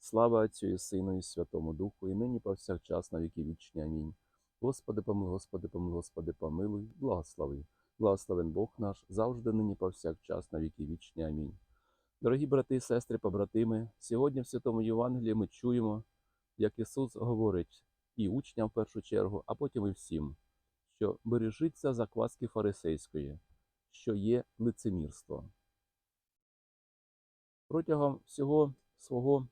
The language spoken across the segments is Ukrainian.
Слава Отцю і Сину і Святому Духу, і нині повсякчас на віки вічні. Амінь. Господи помилуй, Господи помилуй, Господи помилуй, благослови. Благословен Бог наш, завжди нині повсякчас на віки вічні. Амінь. Дорогі брати сестри, побратими, сьогодні в Святому Євангелії ми чуємо, як Ісус говорить і учням в першу чергу, а потім і всім, що бережіться закваски фарисейської, що є лицемірство. Протягом всього свого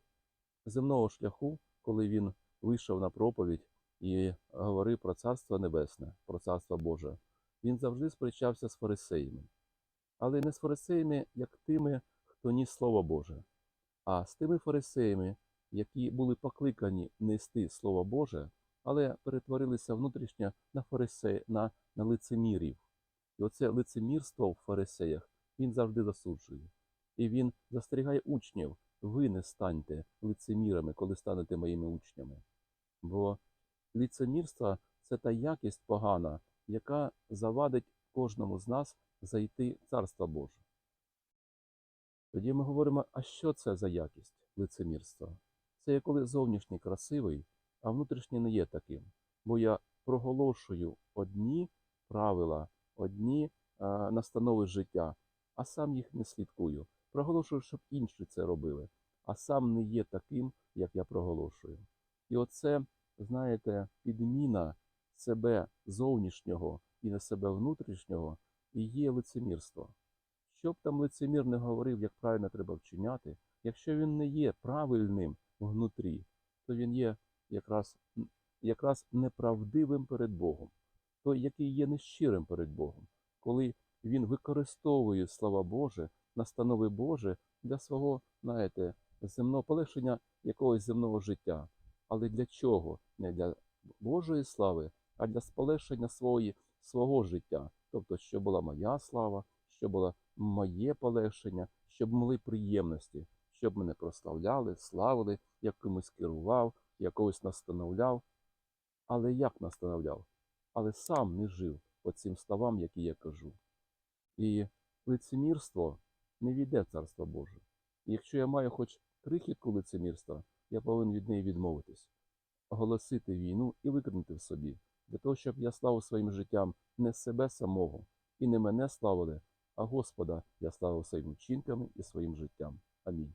земного шляху, коли він вийшов на проповідь і говорив про Царство Небесне, про Царство Боже, він завжди сперечався з фарисеями. Але не з фарисеями, як тими, хто ніс Слово Боже, а з тими фарисеями, які були покликані нести Слово Боже, але перетворилися внутрішньо на фарисеї, на, на лицемірів. І оце лицемірство в фарисеях він завжди засуджує. І він застерігає учнів, ви не станьте лицемірами, коли станете моїми учнями. Бо лицемірство це та якість погана, яка завадить кожному з нас зайти в Царство Боже. Тоді ми говоримо, а що це за якість лицемірства? Це є коли зовнішній красивий, а внутрішній не є таким. Бо я проголошую одні правила, одні настанови життя, а сам їх не слідкую. Проголошую, щоб інші це робили, а сам не є таким, як я проголошую. І оце, знаєте, підміна себе зовнішнього і на себе внутрішнього і є лицемірство. Що б там лицемір не говорив, як правильно треба вчиняти, якщо він не є правильним внутрі, то він є якраз, якраз неправдивим перед Богом, той, який є нещирим перед Богом, коли він використовує слова Боже, настанови Боже для свого, знаєте, земного полегшення якогось земного життя. Але для чого? Не для Божої слави, а для сполегшення свої, свого життя. Тобто, що була моя слава, що було моє полегшення, щоб були приємності, щоб мене прославляли, славили, як комусь керував, якогось настановляв. Але як настановляв? Але сам не жив по цим словам, які я кажу. І лицемірство не війде в Царство Боже. І якщо я маю хоч крихітку лицемірства, я повинен від неї відмовитись, оголосити війну і викинути в собі, для того, щоб я славив своїм життям не себе самого і не мене славили, а Господа я славив своїми вчинками і своїм життям. Амінь.